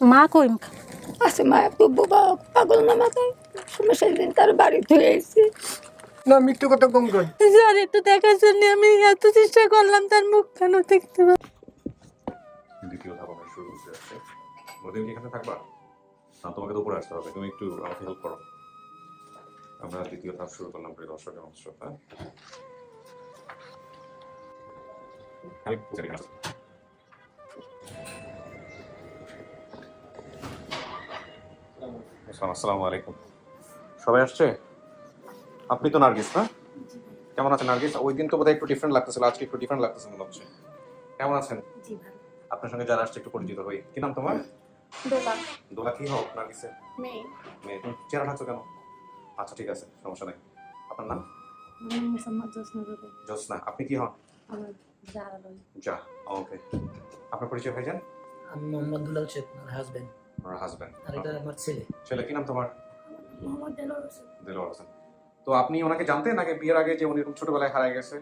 মা কই? আছে মা একটু বোবা পাগল না মাথায় সমস্যার দিন তার বাড়ি ধুয়ে এসেছি। না মৃত্যু কথা কম কর স্যার একটু দেখার জন্য আমি এত চেষ্টা করলাম তার মুখ কেন দেখতে পাচ্ছি। দ্বিতীয় ধাপ আমরা শুরু করতে যাচ্ছি। নদীন এখানে থাকবা? না তোমাকে তো উপরে আসতে হবে। তুমি একটু আমাকে হেল্প করো। আমরা দ্বিতীয় ধাপ শুরু করলাম প্রিয় দর্শক এবং শ্রোতা। আসসালাম আলাইকুম। সবাই আসছে? আপনি তো নার্গিস না? কেমন আছেন নার্গিস? ওই দিন তো বোধহয় একটু ডিফারেন্ট লাগতেছিল আজকে একটু ডিফারেন্ট লাগতেছে মনে হচ্ছে। কেমন আছেন? আপনার সঙ্গে যারা আসছে একটু পরিচিত হই। কি নাম তোমার? দোলা। দোলা কি হোক নার্গিসের? মেয়ে। মেয়ে। চেহারা থাকছো কেন? আচ্ছা ঠিক আছে সমস্যা নাই। আপনার নাম? জোসনা জ্যোৎস্না আপনি কি হন? যা ওকে। আপনার পরিচয় হয়ে যান আমি মোহাম্মদ দুলাল শেখ হাজবেন্ড আমার হাজব্যান্ড আর এটা আমার ছেলে। ছেলে কি নাম তোমার? মোহাম্মদ দেলোয়ার হোসেন। দিলওয়ার হোসেন। তো আপনি ওনাকে জানতেন নাকি বিয়ের আগে যে উনি এরকম ছোটবেলায় হারায় গেছে?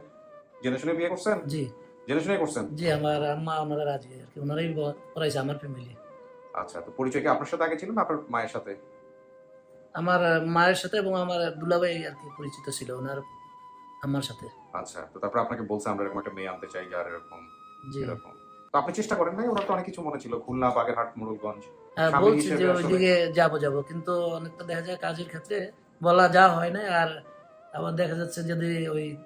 জেনে শুনে বিয়ে করছেন? জি। জেনে শুনে করছেন? জি আমার আম্মা ওনারা রাজি আর কি ওনারাই পড়াইছে আমার ফ্যামিলি আচ্ছা তো পরিচয় কি আপনার সাথে আগে ছিল না আপনার মায়ের সাথে? আমার মায়ের সাথে এবং আমার দুলাভাই আর কি পরিচিত ছিল ওনার আম্মার সাথে। আচ্ছা তো তারপর আপনাকে বলছে আমরা এরকম একটা মেয়ে আনতে চাই যার এরকম জি। এরকম। তো আপনি চেষ্টা করেন নাই? ওনার তো অনেক কিছু মনে ছিল খুলনা বাগেরহাট স্বামী বলছি যে আসলে- ওইদিকে যাব যাব। কিন্তু অনেকটা দেখা যায় কাজের ক্ষেত্রে বলা যা হয় না। আর আবার দেখা যাচ্ছে যদি ওই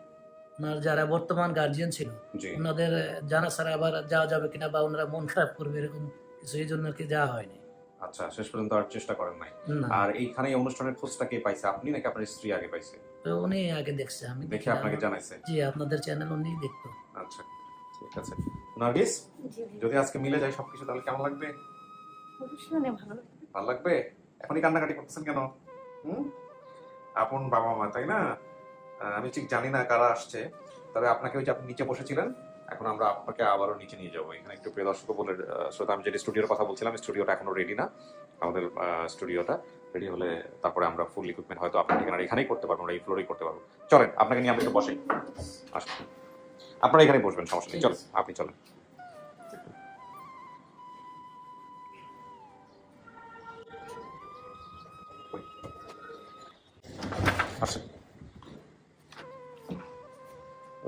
ওনার যারা বর্তমান গার্জিয়ান ছিল ওনাদের জানা ছাড়া আবার যাওয়া যাবে কিনা বা ওনারা মন খারাপ করবে এরকম কিছু এই জন্য কি যাওয়া হয়নি। আচ্ছা শেষ পর্যন্ত আর চেষ্টা করেন নাই। আর এইখানে এই অনুষ্ঠানের খোঁজটা কে পাইছে? আপনি নাকি আপনার স্ত্রী আগে পাইছে? তো উনি আগে দেখছে আমি দেখে আপনাকে জানাইছে। জি আপনাদের চ্যানেল উনি দেখতো। আচ্ছা ঠিক আছে। নার্গিস যদি আজকে মিলে যায় সবকিছু তাহলে কেমন লাগবে? ভালো লাগবে। এখনই কান্নাকাটি করতেছেন কেন? হুম? আপন বাবা মা, তাই না? আমি ঠিক জানি না কারা আসছে, তবে আপনাকে ওই যে আপনি নিচে বসেছিলেন, এখন আমরা আপনাকে আবারও নিচে নিয়ে যাব। এখানে একটু প্রিয় দর্শক বলে শ্রোতা, আমি যে স্টুডিওর কথা বলছিলাম স্টুডিওটা এখনও রেডি না। আমাদের স্টুডিওটা রেডি হলে তারপরে আমরা ফুল ইকুইপমেন্ট হয়তো আপনার ঠিকানা এখানেই করতে পারব, আমরা এই ফ্লোরেই করতে পারব। চলেন, আপনাকে নিয়ে আমরা একটু বসে। আসুন। আপনারা এখানেই বসবেন, সমস্যা নেই। চলেন, আপনি চলেন।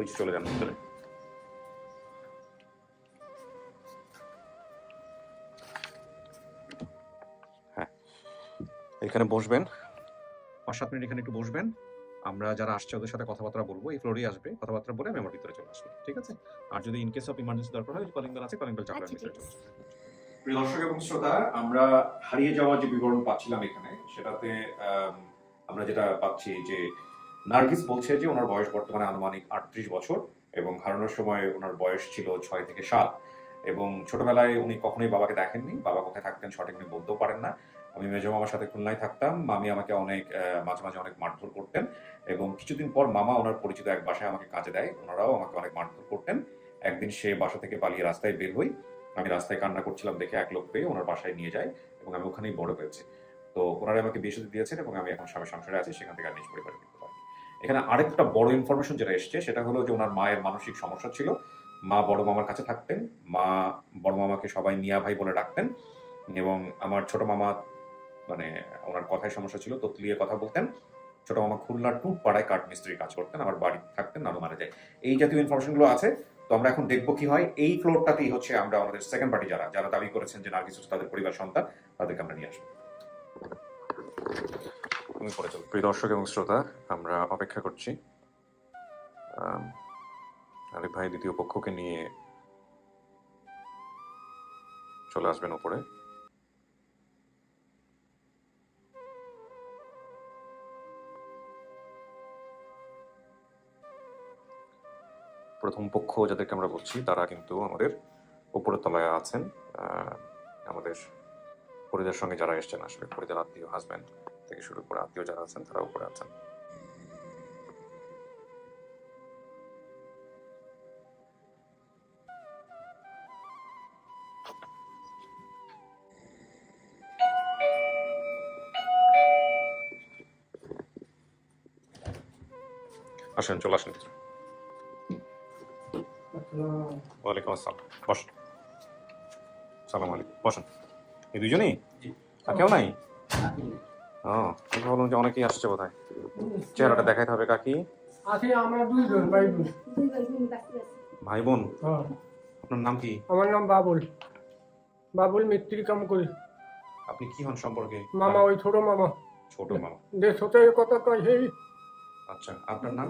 ওই চলে যান ভিতরে। হ্যাঁ এখানে বসবেন। পাঁচ সাত মিনিট এখানে একটু বসবেন। আমরা যারা আসছে ওদের সাথে কথাবার্তা বলব এই ফ্লোরেই আসবে কথাবার্তা বলে আমি আমার ভিতরে চলে আসব ঠিক আছে? আর যদি ইন কেস অফ ইমার্জেন্সি দরকার হয় কলিং বেল আছে কলিং বেল চাপলে ভিতরে চলে আসব। প্রিয় দর্শক এবং শ্রোতা আমরা হারিয়ে যাওয়া যে বিবরণ পাচ্ছিলাম এখানে সেটাতে আম, আমরা যেটা পাচ্ছি যে নার্গিস বলছে যে ওনার বয়স বর্তমানে আনুমানিক আটত্রিশ বছর এবং হারানোর সময় ওনার বয়স ছিল ছয় থেকে সাত। এবং ছোটবেলায় উনি কখনোই বাবাকে দেখেননি। বাবা কোথায় থাকতেন সঠিক উনি বলতেও পারেন না। আমি মেজো মামার সাথে খুলনায় থাকতাম। মামি আমাকে অনেক মাঝে মাঝে অনেক মারধর করতেন এবং কিছুদিন পর মামা ওনার পরিচিত এক বাসায় আমাকে কাজে দেয়। ওনারাও আমাকে অনেক মারধর করতেন। একদিন সে বাসা থেকে পালিয়ে রাস্তায় বের হই। আমি রাস্তায় কান্না করছিলাম দেখে এক লোক পেয়ে ওনার বাসায় নিয়ে যায় এবং আমি ওখানেই বড় হয়েছি। তো ওনারা আমাকে বিয়ে দিয়েছেন এবং আমি এখন স্বামী সংসারে আছি। সেখান থেকে আর নিজ পরিবারে পারি এখানে আরেকটা বড় ইনফরমেশন যেটা এসছে, সেটা হলো যে ওনার মায়ের মানসিক সমস্যা ছিল। মা বড় মামার কাছে থাকতেন। মা বড় মামাকে সবাই মিয়া ভাই বলে ডাকতেন এবং আমার ছোট মামা মানে ওনার কথায় সমস্যা ছিল ততলিয়ে কথা বলতেন। ছোট মামা খুলনার টুট পাড়ায় কাঠ মিস্ত্রির কাজ করতেন আমার বাড়ি থাকতেন, নানু মারা যায়। এই জাতীয় ইনফরমেশনগুলো আছে, তো আমরা এখন দেখব কি হয়। এই ফ্লোরটাতেই হচ্ছে আমরা আমাদের সেকেন্ড পার্টি যারা যারা দাবি করেছেন যে নার্গিস তাদের পরিবার সন্তান, তাদেরকে আমরা নিয়ে আসব। তুমি পরে চলো। প্রিয় দর্শক এবং শ্রোতা, আমরা অপেক্ষা করছি। আলিফ ভাই দ্বিতীয় পক্ষকে নিয়ে চলে আসবেন উপরে প্রথম পক্ষ যাদেরকে আমরা বলছি, তারা কিন্তু আমাদের উপরের তলায় আছেন। আমাদের পরিদের সঙ্গে যারা এসছেন আসলে পরিদের আত্মীয় হাজব্যান্ড থেকে শুরু করে আত্মীয় যারা আছেন তারা উপরে আছেন। আসেন চলে আসেন। ওয়ালাইকুম আসসালাম। বসেন। সালাম আলাইকুম। বসেন। এই দুজনেই আর কেউ নাই। ও ভাবলাম যে অনেকেই আসছে বোধ চেহারাটা দেখাইতে হবে কাকি। আছি আমরা দুইজন ভাই বোন। ভাই বোন? হ্যাঁ। আপনার নাম কি? আমার নাম বাবুল। বাবুল মিস্ত্রি কাম করি আপনি কি হন সম্পর্কে? মামা ওই ছোট মামা। ছোট মামা? যে ছোট কথা কয় সেই আচ্ছা আপনার নাম?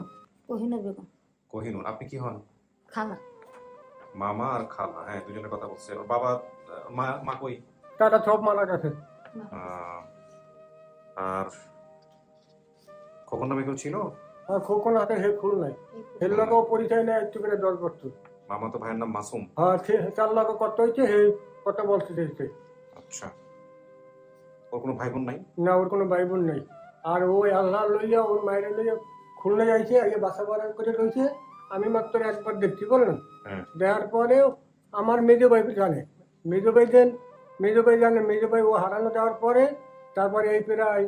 কহিনুর বেগম। কোহিনুর আপনি কি হন? খালা। মামা আর খালা হ্যাঁ দুজনের কথা বলছে। বাবা মা মা কই? তারা সব মারা গেছে। আহ, আর কখন নামে কেউ ছিল? আর খোকন হাতে হে ফুল নাই। হের লোকেও পরিচয় নেই একটু করে দল করতো মামা তো ভাইয়ের নাম মাসুম। হ্যাঁ সে চার লাখ কত হয়েছে হে কথা বলতে চাইছে আচ্ছা। ওর কোনো ভাই বোন নাই? না ওর কোনো ভাই বোন নেই। আর ওই আল্লাহ লইয়া ওর মায়ের লইয়া খুলনা যাইছে আগে বাসা বাড়া করে রয়েছে আমি মাত্র একবার দেখছি বললাম হ্যাঁ। দেওয়ার পরে আমার মেজো ভাই জানে। মেজো ভাই দেন মেজো ভাই জানে মেজো ভাই ও হারানো দেওয়ার পরে তারপরে এই প্রায়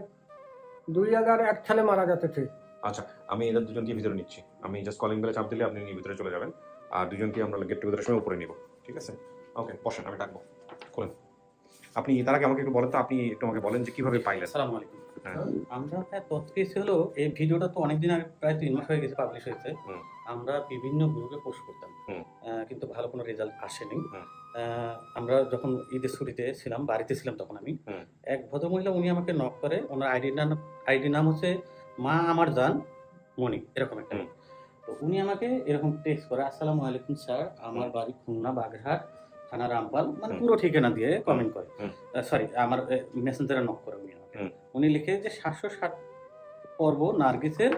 দুই হাজার এক সালে মারা গেছে সে। আচ্ছা আমি এদের দুজনকে ভিতরে নিচ্ছি। আমি জাস্ট কলিং বেলে চাপ দিলে আপনি নিয়ে ভিতরে চলে যাবেন। আর দুজনকে আমরা গেট টুগেদারের সময় উপরে নিব। ঠিক আছে? ওকে বসেন আমি ডাকবো। খোলেন। আপনি তার আগে আমাকে একটু বলেন তো আপনি একটু আমাকে বলেন যে কীভাবে পাইলেন। আসসালামু আলাইকুম। হ্যাঁ। আমরা প্রায় তথ্য হলো এই ভিডিওটা তো অনেকদিন আগে প্রায় তিন মাস হয়ে গেছে পাবলিশ হয়েছে। হুম। আমরা বিভিন্ন গ্রুপে পোস্ট করতাম। কিন্তু ভালো কোনো রেজাল্ট আসেনি। আমরা যখন ঈদের ছুটিতে ছিলাম বাড়িতে ছিলাম তখন আমি এক ভদ্রমহিলা উনি আমাকে নক করে ওনার আইডি নাম আইডি নাম হচ্ছে মা আমার জান মনি এরকম একটা। তো উনি আমাকে এরকম টেক্সট করে আসসালামু আলাইকুম স্যার আমার বাড়ি খুলনা বাগেরহাট থানা রামপাল মানে পুরো ঠিকানা দিয়ে কমেন্ট করে। সরি আমার মেসেঞ্জারে নক করে উনি আমাকে। উনি লিখে যে সাতশো ষাট পর্ব নার্গিসের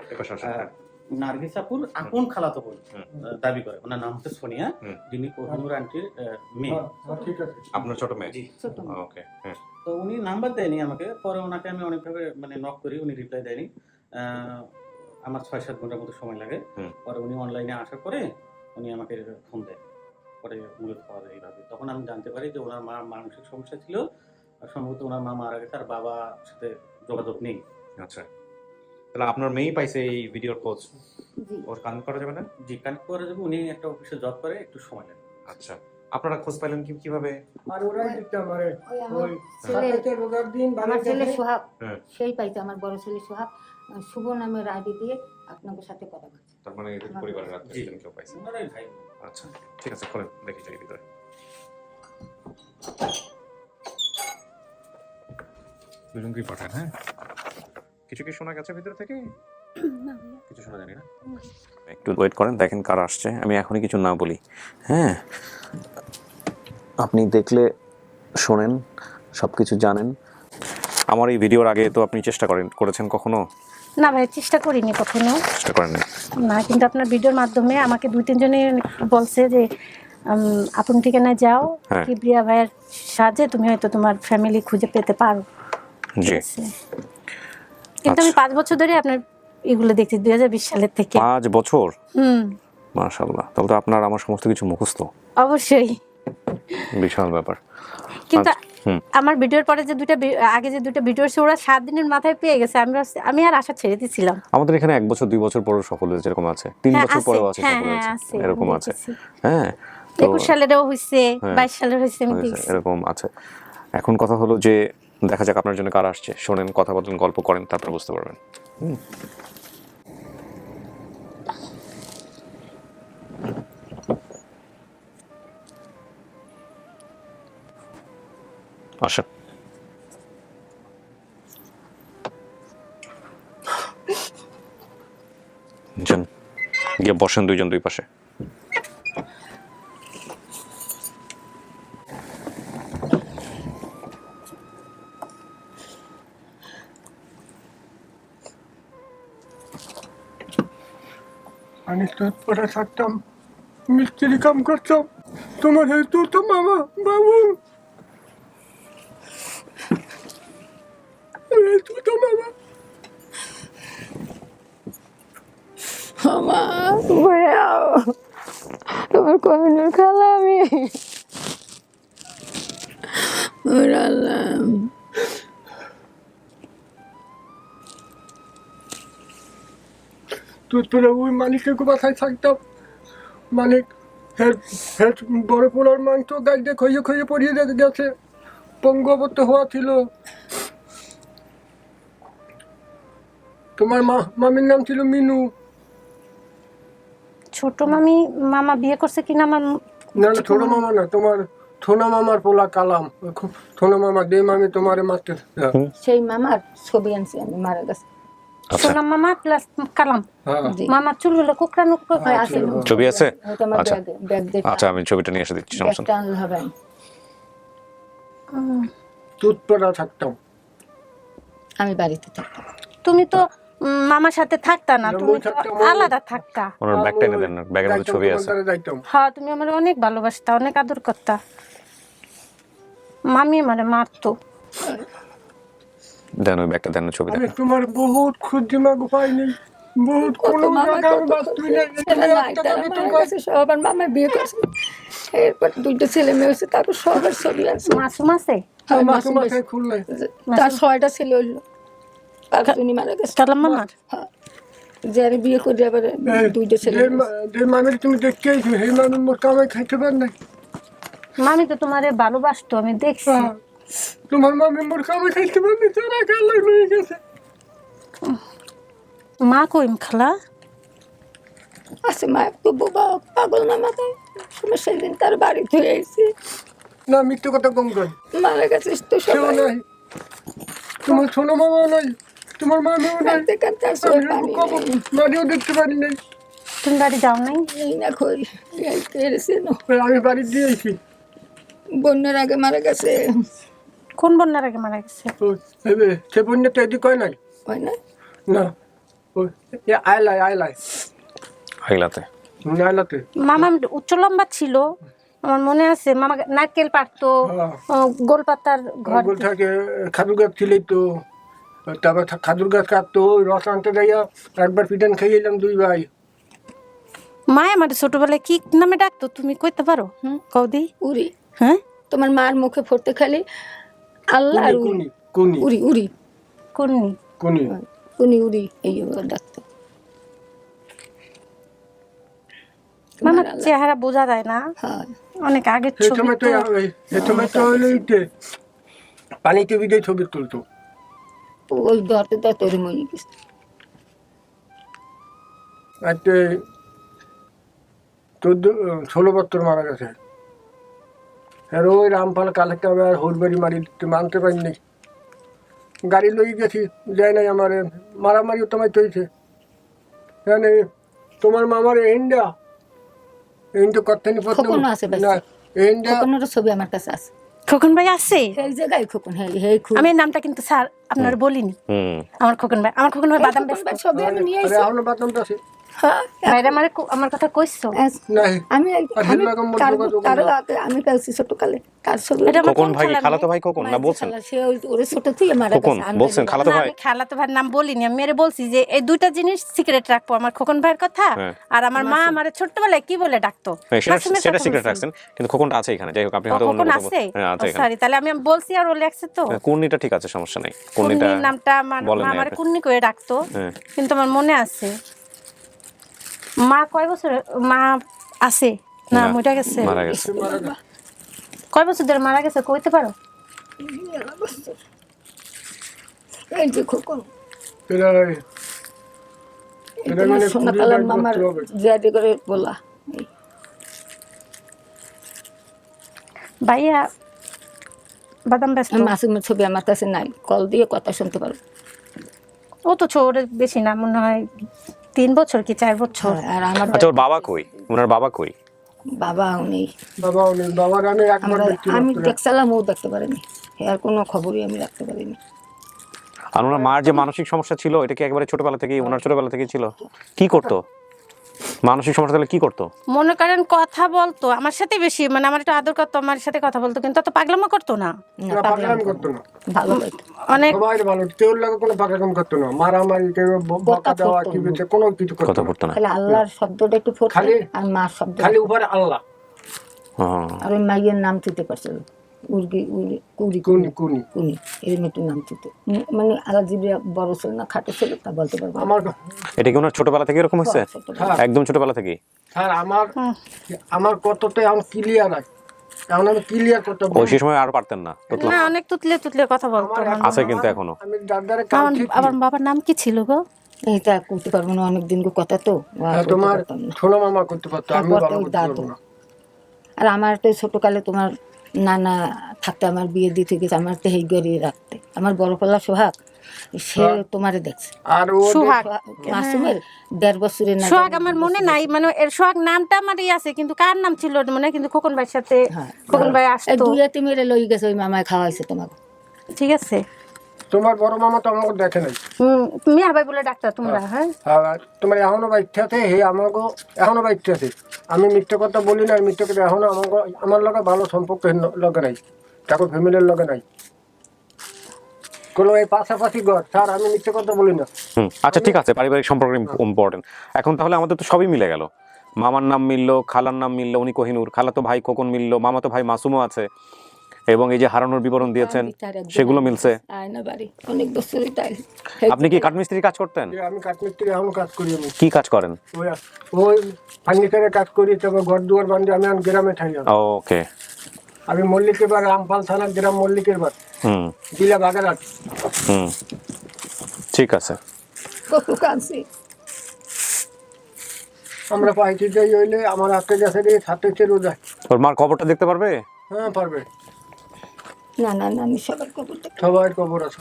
নার্গিস আপুর আপন খালাতো বোন দাবি করে। ওনার নাম হচ্ছে সোনিয়া যিনি কোহিনুর আন্টির মেয়ে। হ্যাঁ, হ্যাঁ, ঠিক আছে আপনার ছোট মেয়ে? জি ছোট মেয়ে। ওকে তো উনি নাম্বার দেয়নি আমাকে। পরে ওনাকে আমি অনেকভাবে মানে নক করি উনি রিপ্লাই দেয়নি। আহ, আমার ছয় সাত ঘণ্টার মতো সময় লাগে। পরে উনি অনলাইনে আসার পরে উনি আমাকে ফোন দেয়। পরে মূলত পাওয়া যায় এইভাবে। তখন আমি জানতে পারি যে ওনার মা মানসিক সমস্যা ছিল। সম্ভবত ওনার মা মারা গেছে আর বাবার সাথে যোগাযোগ নেই। আচ্ছা। তাহলে আপনার মেয়েই পাইছে এই ভিডিওর খোঁজ জি। ওর কানেক্ট করা যাবে না? জি কানেক্ট করা যাবে উনি একটা অফিসে জব করে একটু সময় লাগে আচ্ছা। আপনারা খোঁজ পাইলেন কি কীভাবে? আর ওরাই দিতে আমারে ওই ছেলে সাথে রোজার দিন আমার ছেলে। সোহাগ হ্যাঁ। সেই পাইছে আমার বড় ছেলে সোহাগ। শুভ নামের আইডি দিয়ে আপনাদের সাথে কথা বলছে। তার মানে এদের পরিবারের আত্মীয় স্বজন কেউ পাইছে ওনারাই ভাই। আচ্ছা ঠিক আছে খোলেন দেখি যাই ভিতরে। দুজনকেই পাঠান হ্যাঁ? কিছু কি শোনা গেছে ভিতর থেকে কিছু শোনা জানি না? একটু ওয়েট করেন দেখেন কার আসছে। আমি এখনই কিছু না বলি। হ্যাঁ? আপনি দেখলে শোনেন সব কিছু জানেন। আমার এই ভিডিওর আগে তো আপনি চেষ্টা করেন করেছেন কখনো? না ভাই চেষ্টা করিনি কখনো। চেষ্টা করেন না না কিন্তু আপনার ভিডিওর মাধ্যমে আমাকে দুই তিনজনে বলছে যে আপন ঠিকানায় যাও। হ্যাঁ। কিবরিয়া ভাইয়ের সাহায্যে তুমি হয়তো তোমার ফ্যামিলি খুঁজে পেতে পারো। জি। কিন্তু আমি পাঁচ বছর ধরে আপনার এগুলো দেখছি দুই হাজার বিশ সালের থেকে। পাঁচ বছর? হুম। মাশাল্লাহ তাহলে তো আপনার আমার সমস্ত কিছু মুখস্থ। অবশ্যই। বিশাল ব্যাপার। কিন্তু আচ্ছা, আমার ভিডিওর পরে যে দুইটা ভি- আগে যে দুইটা ভিডিও ওরা সাত দিনের মাথায় পেয়ে গেছে। আমি আমি আর আশা ছেড়ে দিয়েছিলাম আমাদের এখানে এক বছর দুই বছর পরেও সফল হয়েছে এরকম আছে। তিন হ্যাঁ বছর পরেও আছে। হ্যাঁ সফল হ্যাঁ হয়েছে। এরকম আছে। হ্যাঁ একুশ সালেরও হয়েছে হ্যাঁ। বাইশ সালের হয়েছে এরকম আছে। এখন কথা হলো যে দেখা যাক আপনার জন্য কার আসছে। শোনেন কথা বলেন গল্প করেন তারপর বুঝতে পারবেন। হুম। আসেন। যান গিয়ে বসেন দুইজন দুই পাশে। আমি তৎপরে থাকতাম। মিস্ত্রি কাম করতাম। তোমার হেতু তো মামা, বাবু। হেতু তো মামা। আমার বয়াও তোমার কহিনুর খালা আমি ওর তৎপরে ওই মালিকের বাসায় থাকতাম। মালিক হেড হেড বড় পোলার মাংস গাড়িতে খইয়ে খইয়ে পড়িয়ে গেছে। পঙ্গু হওয়া ছিল। তোমার মা মামির নাম ছিল মিনু। ছোট মামি মামা বিয়ে করছে কিনা আমার না না ছোট মামা না তোমার থোনা মামার পোলা কালাম। খুব থোনা মামা দে মামি তোমারে মারতে সেই মামার ছবি আনছি আমি মারা গেছে। সোনা মামা প্লাস কালাম। হ্যাঁ। মামার চুলগুলো আছে ছবি আছে? আচ্ছা। আচ্ছা আমি ছবিটা নিয়ে এসে দিচ্ছি সমস্যা থাকতাম। আমি বাড়িতে থাকতাম। তুমি তো মামার সাথে থাকতা না তুমি তো আলাদা থাকতা। ওনার ব্যাগটা এনে দেন ব্যাগের মধ্যে ছবি তোমার আছে হ্যাঁ তুমি আমার অনেক ভালোবাসতা অনেক আদর করতা। মামি আমারে মারতো। দেন ওই ব্যাগটা দেন ছবি দেন তোমার বহুত পাইনি। বহুত কোনো মামা নাই, বিয়ে করছে। এরপর দুইটা ছেলে মেয়ে হয়েছে তারপর সবার ছবি আছে। মাসুম আছে? হ্যাঁ, খুললে। তার ছয়টা ছেলে হইল। পাঁচজনই মারা গেছে। কালাম মামার যারে বিয়ে করে আবার দুইটা ছেলে যে মামির তুমি দেখতে আইছো সেই মামির মোর কামাই খাইতে পার নাই? মামি তো তোমারে ভালোবাসতো আমি দেখছি। হ্যাঁ। তোমার মামি মোর কামাই খাইতে পার নাই তারা কাল হয়ে গেছে। মা কইম খালা? আছে মা একটু বোবা পাগল না মাথায় সময় সেদিন তার বাড়ি ধুয়ে আইছি না মিথ্যে কথা কম কর। মারা গেছে তো সবাই। নাই। তোমার ছোট মামাও নাই। তোমার মামিও নাই। বাড়িও দেখতে পারি নাই। তুমি বাড়ি যাও নাই? এই না কই এই কেড়েছে না আমি বাড়ি দিয়েছি বন্যার আগে মারা গেছে। কোন বন্যার আগে মারা গেছে? সে বন্যা তো এদিক হয় নাই? হয় না। না আয়লাই আয়লাই হাইলাতে আয়লাতে? মামা উচ্চ লম্বা ছিল। আমার মনে আছে মামা নারকেল পারতো হ্যাঁ। গোলপাতার ঘর। থাকে খাদুর গাছ ছিলেই তো। তারপর খাদুর গাছ কাটতো ওই রস আনতে যাইয়া একবার পিটান খাইয়ে এলাম দুই ভাই। মা আমার ছোটবেলায় কি নামে ডাকতো? তুমি কইতে পারো? হুম কৌদি উড়ি হ্যাঁ? তোমার মার মুখে পড়তে খালি আল্লাহ আর উড়ি কুনি কুনি। উড়ি উড়ি কুনি। উড়ি এই ডাক্তার মামার চেহারা বোঝা যায় না। হ্যাঁ। অনেক আগের ছবি সময় তো। তো। তো হইল পানিতে ছবি তুলতো। ওই ধরতে মরে গেছে চোদ্দ ষোলো বছর মারা গেছে। আর ওই রামপাল কালকে আমি আর হুড়বাড়ি মারি মানতে পারিনি। গাড়ি লই গেছি যায় নাই আমার মারামারিও তোমায় চলছে জানে তোমার মামার এন্ডা এন্ডা কথা নি ছবি আমার কাছে আছে। খোকন ভাই আছে? এই জায়গায় খোকন হ্যাঁ আমি নামটা কিন্তু স্যার আপনার বলিনি। আমার খোকন ভাই আমার খোকন ভাই বাদাম ব্যস্ত ছবি আমি নিয়ে আরে আইছি হ্যাঁ। ভাইরা আমার আমার কথা কইছো? আমি ছোটকালে। এটা কোন ভাই খালাতো ভাই খোকন না বলছেন। সে ওরে ছোট থেকে মারা গেছে। বলছেন খালাতো ভাই। খালাতো ভাইয়ের নাম বলিনি। আমি মেরে বলছি যে এই দুইটা জিনিস সিক্রেট রাখব আমার খোকন ভাইয়ের কথা। হ্যাঁ। আর আমার মা আমার ছোট্টবেলায় কি বলে ডাকতো? হ্যাঁ, সেটা মাসুমের সেটা কথা সিক্রেট রাখছেন কিন্তু খোকনটা আছে এখানে। যাই হোক আপনি হয়তো খোকন আছে? হ্যাঁ সরি তাহলে আমি বলছি আর ও লেখছে তো। কুর্নিটা ঠিক আছে সমস্যা নেই। কুর্নিটা কুন্নির নামটা আমার বলেন মা না আমার কুন্নি করে ডাকতো। কিন্তু আমার মনে আছে মা কয় বছর? মা আছে? না মরে গেছে। মারা গেছে। কয় বছর ধরে মারা গেছে কইতে পারো? এই যে খোকন মানে সোনা কালার মামার জিয়াদি করে বলা। ভাইয়া বাদাম ব্যস্ত। মাসুমের ছবি আমার কাছে নাই। কল দিয়ে কথা শুনতে পারো। ও তো ছোট বেশি না মনে হয় তিন বছর কি চার বছর? আর আমার আচ্ছা ওর বাবা কই? ওনার বাবা কই? বাবা উনি বাবা উনি বাবার আমি একবার আমি দেখছিলাম ও দেখতে পারিনি। আর কোনো খবরই আমি রাখতে পারিনি। আর ওনার মার যে মানসিক সমস্যা ছিল এটা কি একেবারে ছোটবেলা থেকেই ওনার ছোটবেলা থেকেই ছিল? কি করতো? মানসিক সমস্যা তাহলে কি করতো? মনে করেন কথা বলতো আমার সাথে বেশি মানে আমার একটু আদর করতো আমার সাথে কথা বলতো কিন্তু অত পাগলামো করতো না। পাগলামি করতো না। ভালো অনেক সবাই ভালো কেউ লাগে কোনো পাগলামি করতো না। মারামারি কেউ বকা দেওয়া কি বলছে কোনো কিছু করতো কথা না। খালি আল্লাহর শব্দটা একটু ফোটে আর মার শব্দ খালি উপরে আল্লাহ। হ্যাঁ। আর ওই মাইয়ের নাম তুলতে পারছিল উর্গি উড়ি কুড়ি কুনি কুনি কুনি এরকম একটু নাম তুলতে মানে আল্লাহ বড় ছিল না খাটো ছিল তা বলতে পারব আমার এটা কি ওনার ছোটবেলা থেকে এরকম হয়েছে? হ্যাঁ, একদম ছোটবেলা থেকেই স্যার আমার আমার কতটা এখন ক্লিয়ার আছে এখন আমি ক্লিয়ার করতে ওই সেই সময় আর পারতেন না না অনেক তুতলে তুতলে কথা বলতো। আছে কিন্তু এখনও। আমি দাদারে কাল আমার বাবার নাম কি ছিল গো? এটা করতে পারব না অনেক দিন কথা তো। আর হ্যাঁ, তোমার ছোট মামা করতে পারতো আমি দাদু আর আমার তো ছোটকালে তোমার নানা থাকতে আমার বিয়ে দিতে গেছে আমার তো হেই গড়িয়ে রাখতে। আমার বড় পলা সোহাগ সে হ্যাঁ। তোমারে দেখছে। আর সোহাগ? মাসুমের দেড় বছরের না সোহাগ আমার মনে নাই মানে এর সোহাগ নামটা আমার ই আছে কিন্তু কার নাম ছিল মনে? হয় কিন্তু খোকন ভাইয়ের সাথে হ্যাঁ। খোকন ভাই এই আসতো। দুই মেরে লই গেছে ওই মামায় খাওয়াইছে তোমাকে। ঠিক আছে। তোমার বড় মামা তো আমাকে দেখে নাই। তুমি হাবাই বলে ডাক্তার তোমরা হ্যাঁ। আর তোমার এখনও বাচ্চা আছে হে আমাকে এখনও বাচ্চা আছে আমি মিথ্যে কথা বলি না মিথ্যে কথা এখনও আমাকে আমার লগে ভালো সম্পর্ক লগে নাই। ঠাকুর ফ্যামিলির লগে নাই। কোনো এই পাশাপাশি ঘর। স্যার আমি মিথ্যে কথা বলি না। হুম আচ্ছা ঠিক আছে পারিবারিক সম্পর্ক ইম্পর্টেন্ট এখন তাহলে আমাদের তো সবই মিলে গেল। মামার নাম মিললো খালার নাম মিললো উনি কোহিনুর। খালা তো ভাই খোকন মিললো মামা তো ভাই মাসুমও আছে। এবং এই যে হারানোর বিবরণ দিয়েছেন সেগুলো মিলছে। অনেক আপনি কি কাঠমিস্ত্রি কাজ করতেন? আমি কাঠমিস্ত্রি এখনও কাজ করি কি কাজ করেন? ওই ওই ফার্নিচারের কাজ করি তারপর ঘর দুয়ার বান্ধি আমি গ্রামে থাকি। ওকে। আমি মল্লিকের বার রামপাল থানা গ্রাম মল্লিকের বার হুম। জেলা বাগেরহাট। হুম। ঠিক আছে। আমরা পাইছি যাই হইলে আমার হাতে গেছে দিয়ে সাথে চেরো যায় ওর মার খবরটা দেখতে পারবে? হ্যাঁ পারবে। না না না আমি সবার খবর দেখি সবাই খবর আছে।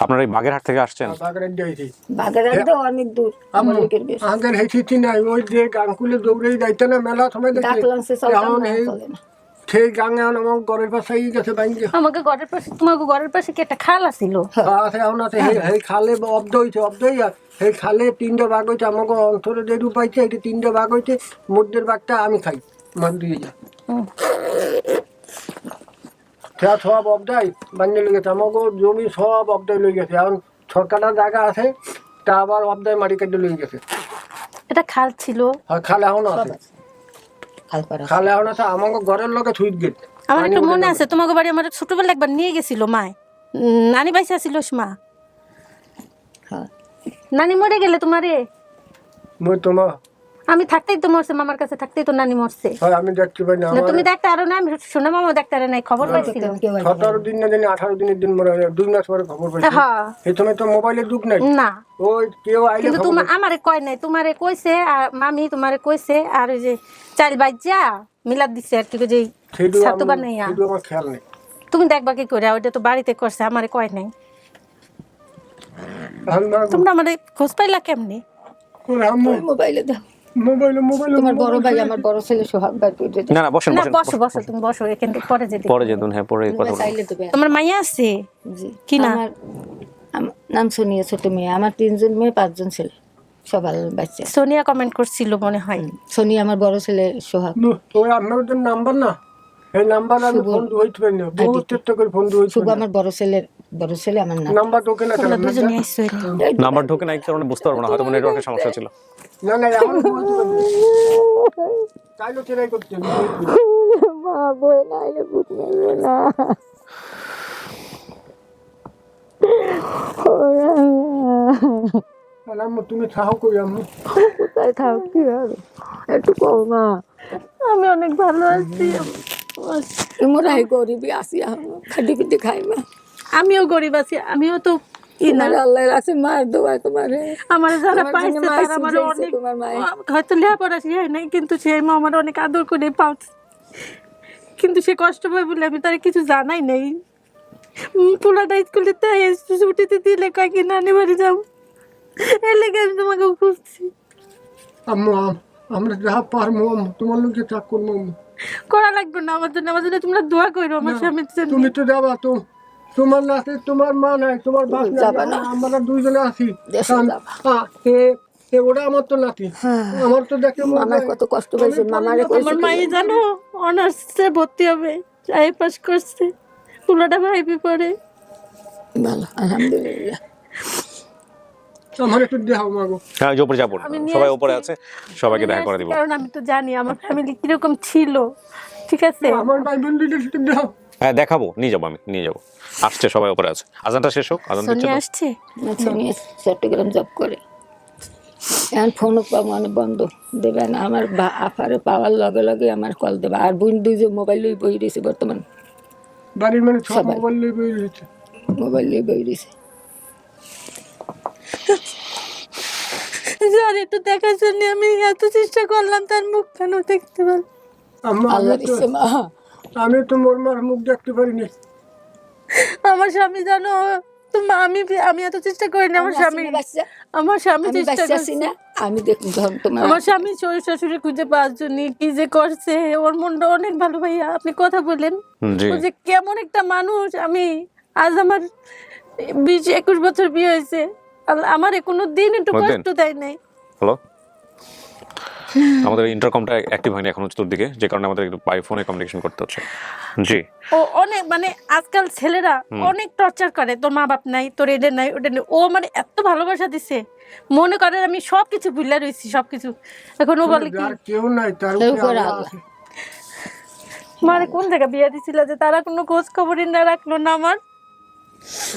আপনারা এই বাগেরহাট থেকে আসছেন? বাগেরহাট যাইছি বাগেরহাট তো অনেক দূর মল্লিকের বেশ। আমাদের হেসিছি নাই ওই যে গানকুলে দৌড়েই যাইতে না মেলা সময় দেখছি ডাকলাম সে এখন না এই চলে না। সেই গাঙে এখন আমার ঘরের পাশে গেছে ব্যাংকে আমাকে ঘরের পাশে তোমাকে ঘরের পাশে কি একটা খাল আছিল? আছে এখন আছে। সেই- সেই খালে অব্দ হয়েছে অব্দ সেই খালে তিনটে ভাগ হয়েছে আমাকে অন্তরে যে রূপ পাইছে এটি তিনটে ভাগ হয়েছে মধ্যের ভাগটা আমি খাই মার দিয়ে যা। সেটা সব অবদায় বানিয়ে লেগেছে। আমাকে জমি সব অবদায় লয়ে গেছে। এখন সরকারের জায়গা আছে তা আবার অবদায় মাটি কেটে লয়ে গেছে। এটা খাল ছিল। আর খালে এখন আছে। খালে এখন আছে। আমাকে ঘরের লোকে সুইট গেট। আমার একটু মনে আছে তোমাকে বাড়ি আমার ছোটবেলা একবার নিয়ে গেছিল মায়। নানি বাইসে আসিল মা। হ্যাঁ। নানি মরে গেলে তোমারে? মই তোমার আমি থাকতেই তো মরছে মামার কাছে থাকতেই তো নানি মরছে। হয় আমি দেখতে পাই না তুমি দেখতে আরও না আমি শোনা মামা দেখতে আরও নাই খবর পাইছিল। সতেরো দিন না জানি আঠারো দিনের দিন মরে গেছে। দুই মাস পরে খবর পাইছি। হ্যাঁ। এই সময় তো মোবাইলের যুগ নাই? না। ওই কেউ আইলে কিন্তু তোমার আমারে কয় নাই তোমারে কইছে আর মামি তোমারে কইছে আর ওই যে চাল বাজ্যা মিলাদ দিছে আর কি যে ছাতু বানাইয়া। আমার খেয়াল নেই। তুমি দেখবা কি করে ওইটা তো বাড়িতে করছে আমারে কয় নাই। তোমরা আমারে খোঁজ পাইলা কেমনি? মোবাইলে দাও। মোবাইলে মোবাইলে তোমার বড় ভাই আমার বড় ছেলে সোহাগ ভাই না না বসেন বসেন বসো বসো তুমি বসো এখান থেকে পরে যেতে পরে যেতুন হ্যাঁ পরে কথা বলব। চাইলে দেবে। তোমার মাইয়া আছে? কি নাম? আমার আমার নাম সোনিয়া ছোট মেয়ে। আমার তিনজন মেয়ে পাঁচজন ছেলে সবার বাচ্চা। সোনিয়া কমেন্ট করছিল মনে হয়। সোনিয়া আমার বড় ছেলে সোহাগ। ওই আপনার নাম্বার না? এই নাম্বার আমি ফোন হইতে পারি না বহুত চেষ্টা করে ফোন হইতে শুভ আমার বড় ছেলের বড় ছেলে আমার নাম্বার না ঢোকে না এই কারণে বুঝতে পারব না হয়তো নেটওয়ার্কের সমস্যা ছিল। না না এখন বলতে পারি না। করতে হবে। তাহলে আম্মু তুমি কোথায় থাক কি হবে? একটু কও মা। আমি অনেক ভালো আছি মোরাই গরিবি আসি খাটি পিটি খাই মা আমিও গরিব আছি আমিও তো না তোমার আল্লাহ আছে মার দোয়া তোমারে। আমার যারা পাইছে তারা আমার অনেক হয়তো লেখাপড়া শিখাই নাই কিন্তু সে মা আমার অনেক আদর করে পাচ্ছে কিন্তু সে কষ্ট পায় বলে আমি তার কিছু জানাই নাই। পোলাটা স্কুলে তাই ছুটিতে দিলে কয় কি নানি বাড়ি যাও। এর লেগে আমি তোমাকে খুঁজছি। আম্মু আমরা যা পারব আম্মু তোমার লোকে চাক করব করা লাগবে না আমার জন্য আমার জন্য তোমরা দোয়া করো আমার স্বামীর জন্য। তুমি তো যাবা তো। তোমার না আছে তোমার মা নাই তোমার বাপ নাই আমরা দুইজনে আছি। ওরা আমার তো নাতি। আমার তো দেখে মামার কত কষ্ট পাইছে মামারে আমার মাই জানো অনার্সে ভর্তি হবে চাই পাস করছে। পোলাটা ভাইবি পড়ে। ভালো আলহামদুলিল্লাহ। আমার একটু দেখাও মাগো। হ্যাঁ উপরে যাব আমি সবাই উপরে আছে সবাইকে দেখা করে দিব। কারণ আমি তো জানি আমার ফ্যামিলি কীরকম ছিল। ঠিক আছে? আমার ভাই বোন দুইটা একটু দেখাও। হ্যাঁ দেখাবো নিয়ে যাব আমি নিয়ে যাব। আসছে সবাই ওপরে আছে। আজানটা শেষ হোক আজান দিচ্ছে সোনিয়া আসছে? চট্টগ্রাম জব করে। এখন ফোন মানে বন্ধ। দেবে না আমার আফারে পাওয়ার লগে লগে আমার কল দেবে। আর বোন দুই যে মোবাইল লই বই রয়েছে বর্তমান। বাড়ির মানে। মোবাইল নিয়ে বেরিয়ে হচ্ছে মোবাইল লই বই রয়েছে। স্যার একটু দেখার জন্য আমি এত চেষ্টা করলাম তার মুখ কেন দেখতে আমি আল্লাহ আমি তো মোর মার মুখ দেখতে পারিনি। আমার স্বামী জানো তো আমি আমি এত চেষ্টা করিনি আমার স্বামী আমার স্বামী চেষ্টা বাচ্চা না আমি দেখ তোমার আমার স্বামী শ্বশুর শাশুড়ি খুঁজে পাওয়ার জন্য কি যে করছে ওর মনটা অনেক ভালো ভাইয়া আপনি কথা ও যে কেমন একটা মানুষ আমি আজ আমার বিশ একুশ বছর বিয়ে হয়েছে। আমার কোনো দিন একটু কষ্ট দেয় নাই। হ্যালো? আমাদের ইন্টারকমটা অ্যাক্টিভ হয়নি এখন চতুর্দিকে যে কারণে আমাদের একটু বাই ফোনে কমিউনিকেশন করতে হচ্ছে। জি। ও অনেক মানে আজকাল ছেলেরা অনেক টর্চার করে তোর মা বাপ নাই তোর এটা নাই ওটা নেই। ও মানে এত ভালোবাসা দিছে। মনে করেন আমি সব কিছু ভুলে রয়েছি সব কিছু এখন ও বলে কি কেউ নাই তার করে। মানে কোন জায়গায় বিয়ে দিছিল যে তারা কোনো খোঁজ খবরই না রাখল না আমার?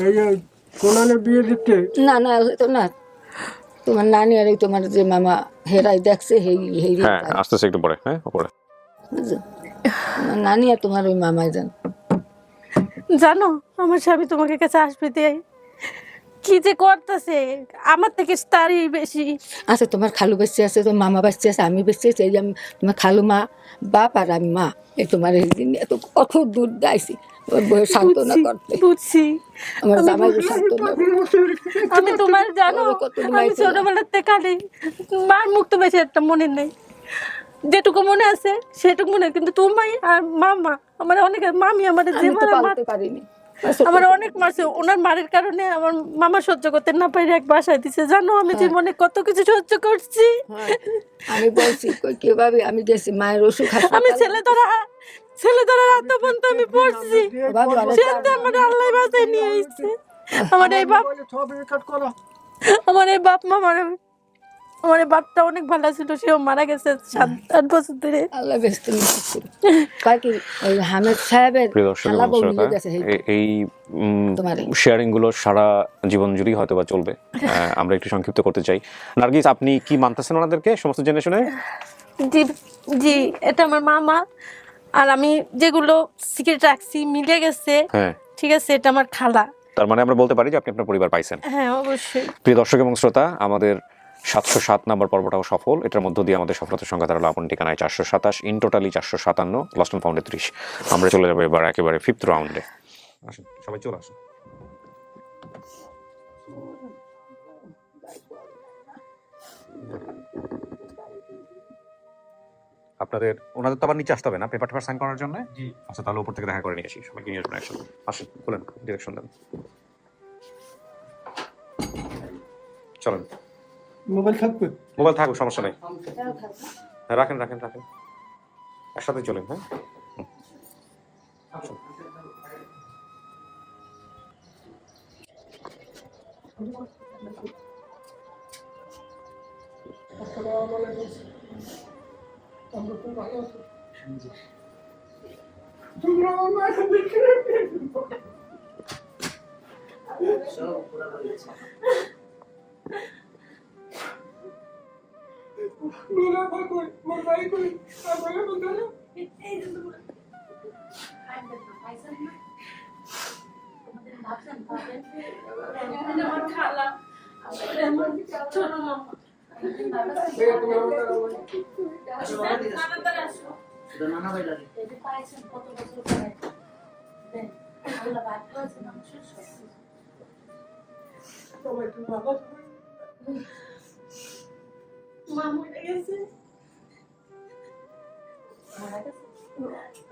এই যে কোনানে বিয়ে দিতে? না না তো না তোমার নানি আর এই তোমার যে মামা হেরাই দেখছে হেই হেই হ্যাঁ আসতেছে একটু পরে হ্যাঁ পরে তোমার নানি আর তোমার ওই মামাই জান। জানো আমার স্বামী তোমাকে কাছে আসবে দেয় কি যে করতেছে? আমার থেকে তারই বেশি। আছে তোমার খালু বাচ্চা আছে তোমার মামা বাচ্চা আছে আমি বাচ্চা আছে এই যে আমি তোমার খালু মা বাপ আর আমি মা এই তোমার এই দিন এত কত দূর যাইছি ওর সান্ত্বনা করতে। বুঝছি। আমার জামাই সান্ত্বনা। আমি তোমার জানো আমি ছোটবেলার থেকে খালি মার মুখ তো বেশি একটা মনে নেই। যেটুকু মনে আছে সেটুকু মনে কিন্তু তোমার আর মামা আমার অনেক মামি আমার যে মারা পালতে পারিনি। আমার অনেক মারছে। ওনার মারের কারণে আমার মামা সহ্য করতে না পারে এক বাসায় দিছে। জানো আমি জীবনে কত কিছু সহ্য করছি। হ্যাঁ, আমি বলছি কই কীভাবে? আমি গেছি মায়ের ওষুধ আমি ছেলে ধরা ছেলে ধরা রাত পর্যন্ত আমি পড়ছি। সেটা আমার আল্লাহ বাসায় নিয়ে এসেছে আমার এই বাপ আমার এই বাপ মা মারা আমার এই বাপটা অনেক ভালো ছিল সেও মারা গেছে সাত আট বছর ধরে। আল্লাহ ব্যস্ত কয় কি ওই হামেদ সাহেবের খালা বউ গেছে এই। শেয়ারিংগুলো সারা জীবন জুড়েই হয়তো বা চলবে আমরা একটু সংক্ষিপ্ত করতে চাই। নার্গিস আপনি কি মানতেছেন ওনাদেরকে সমস্ত জেনে শুনে? জি জি এটা আমার মামা। আর আমি যেগুলো সিক্রেট রাখছি মিলে গেছে। হ্যাঁ। ঠিক আছে এটা আমার খালা। তার মানে আমরা বলতে পারি যে আপনি আপনার পরিবার পাইছেন। হ্যাঁ অবশ্যই। প্রিয় দর্শক এবং শ্রোতা আমাদের সাতশো সাত নম্বর পর্বটাও সফল। এটার মধ্য দিয়ে আমাদের সফলতার সংখ্যা দাঁড়াল আপন ঠিকানায় চারশো সাতাশ ইন টোটালি চারশো সাতান্ন লস্টন পাউন্ডে ত্রিশ। আমরা চলে যাব এবার একেবারে ফিফথ রাউন্ডে আসুন সবাই চলে আসুন। আপনাদের ওনাদের তো আবার নিচে আসতে হবে না? পেপার টেপার সাইন করার জন্য? জি। আচ্ছা তাহলে উপর থেকে দেখা করে নিয়ে আসি। সবাইকে নিয়ে আসবেন একসাথে। আসুন বলেন ডিরেকশন দেন। চলেন। মোবাইল থাকবে? মোবাইল থাকুক সমস্যা নেই। হ্যাঁ রাখেন রাখেন রাখেন। একসাথে চলেন হ্যাঁ। তোমরা আমার মাকে দেখে নুরা ভাই কই মোর ভাই মা মরে গেছে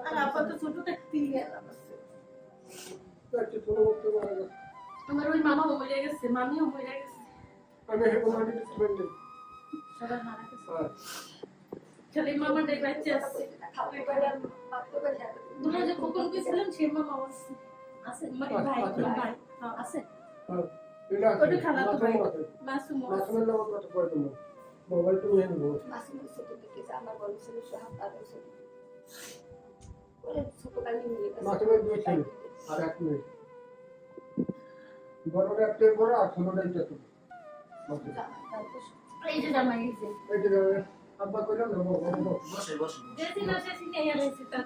আর আপাতত ছোট থাকতেই গেলাম। আমার ওই মামা মরে গেছে মামিও মরে গেছে আমি মারা হ্যাঁ। খালি মামাটাই বাচ্চা আছে তোমরা যে কখন গেছিলাম সেই মামা আছে আছে মানে ভাই তোমার ভাই হ্যাঁ, আছে হ্যাঁ। এটা আছে। খালা তো ভাই মাথায় মাথায়। মাসুম আছে মাথায় লোক কত পড়ে তোমার? মোবাইল তুমি এনে দাও। মাথায় দুই ছেলে আর এক মেয়ে বড়টা একটা বড় আর ছোটটা একটা ছোট এই যে জামাই এই যে আব্বা কইলাম না বাবা, বাবা। বসে বসে যেদিন আসে সিনে রয়েছে তার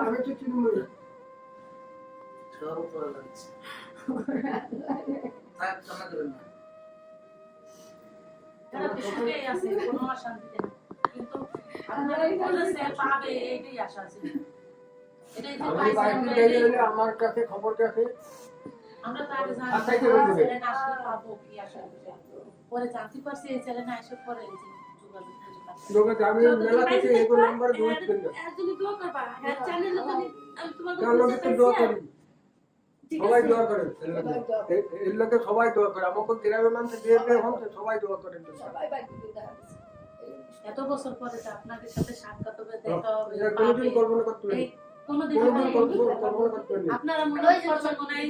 আমি তো চিনি না লাগছে থাক কান্না না আমরা গেলে এটাই- আমার কাছে খবর কাছে। আমরা তো আগে জানি পাবো কি আশা পরে জানতে পারছি এই না এসে পরে এই যে যোগাযোগ আমি মেলা থেকে সবাই দোয়া করে এর লোকে সবাই দোয়া করে আমাকে গ্রামের মানুষ বিয়ে বিয়ে হচ্ছে সবাই দোয়া করে। এত বছর পরে তো আপনাদের সাথে সাক্ষাৎ হবে দেখা হবে কোনোদিন কল্পনা করতে পারি কোনোদিন কল্পনা করতে পারি আপনারা মনে হয় মনে হয়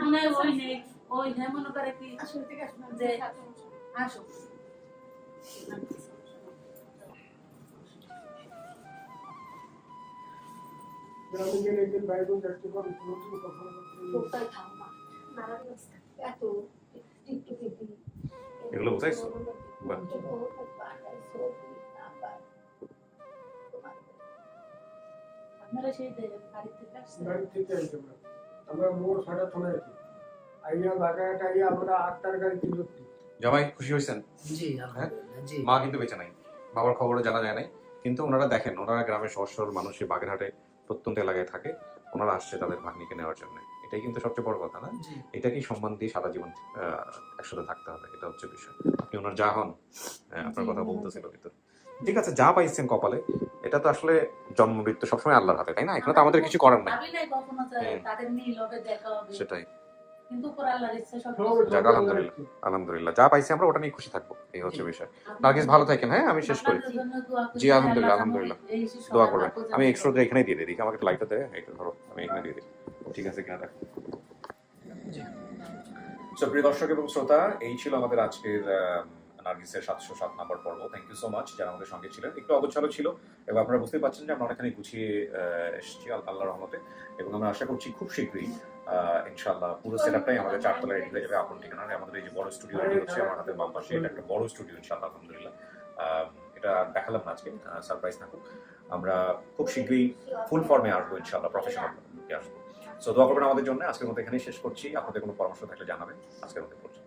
মনে হয় ওই নেই। ওই হ্যাঁ মনে করে কি? যে আসো আমি গেলে কোথায়? এত টিকটকে দিই। এগুলো বুঝাইছো? বাহ। আপনারা সেই বাড়ি থেকে আসছেন গাড়ি থেকে আইছি আমরা আমরা মোড় সাড়ে ছয় আছি আইয়া বাগাটা আইয়া আমরা আটটার জামাই খুশি হয়েছেন জি জি মা কিন্তু বেঁচে নাই বাবার খবরও জানা যায় নাই কিন্তু ওনারা দেখেন ওনারা গ্রামের সহজ সরল মানুষের বাগেরহাটে প্রত্যন্ত এলাকায় থাকে ওনারা আসছে তাদের ভাগ্নিকে নেওয়ার জন্য। এটাই কিন্তু সবচেয়ে বড় কথা না? এটাকেই সম্মান দিয়ে সারা জীবন একসাথে থাকতে হবে এটা হচ্ছে বিষয়। আপনি ওনার যা হন আপনার কথা বলতেছিল ভিতর ঠিক আছে যা পাইছেন কপালে এটা তো আসলে জন্ম মৃত্যু সবসময় আল্লাহর হাতে তাই না? এখানে তো আমাদের কিছু করার নাই। ভাবি নাই কখনো যে হুম। তাদের মিল হবে দেখা হবে। সেটাই। কিন্তু উপর আল্লাহর ইচ্ছে সব যাক, আলহামদুলিল্লাহ। আলহামদুলিল্লাহ। যা পাইছি আমরা ওটা নিয়ে খুশি থাকব। এই হচ্ছে বিষয়। নার্গিস ভালো থাকেন হ্যাঁ? আমি শেষ করি। আপনাদের জন্য দোয়া করি। জি, আলহামদুলিল্লাহ, আলহামদুলিল্লাহ। দোয়া করবেন। আমি এক্সট্রা এখানেই দিয়ে দিই। আমাকে লাইটটা দেয় এইটা ধরো আমি এখানে দিয়ে দিই। ঠিক আছে কিনা দেখো So, প্রিয় দর্শক এবং শ্রোতা এই ছিল আমাদের আজকের আহ, নার্গিসের সাতশো সাত নম্বর পর্ব। থ্যাংক ইউ সো মাচ যারা আমাদের সঙ্গে ছিলেন। একটু অগোছালো ছিল এবং আপনারা বুঝতে পারছেন যে আমরা অনেকখানি গুছিয়ে এসেছি আল- আল্লাহর রহমতে। এবং আমরা আশা করছি খুব শীঘ্রই আহ, ইনশাআল্লাহ পুরো সেটআপটাই আমাদের চারতলায় রেডি হয়ে যাবে আপন ঠিকানায় আমাদের এই যে বড় স্টুডিও রেডি হচ্ছে আমার হাতের বাম পাশে এটা একটা বড় স্টুডিও ইনশাল্লাহ আলহামদুলিল্লাহ। এটা দেখালাম আজকে সারপ্রাইজ থাকুক। আমরা খুব শীঘ্রই ফুল ফর্মে আসব ইনশাল্লাহ প্রফেশনাল আসব। সো দোয়া করবেন আমাদের জন্য। আজকের মতো এখানেই শেষ করছি। আপনাদের কোনো পরামর্শ থাকলে জানাবেন। আজকের মতো পর্যন্ত।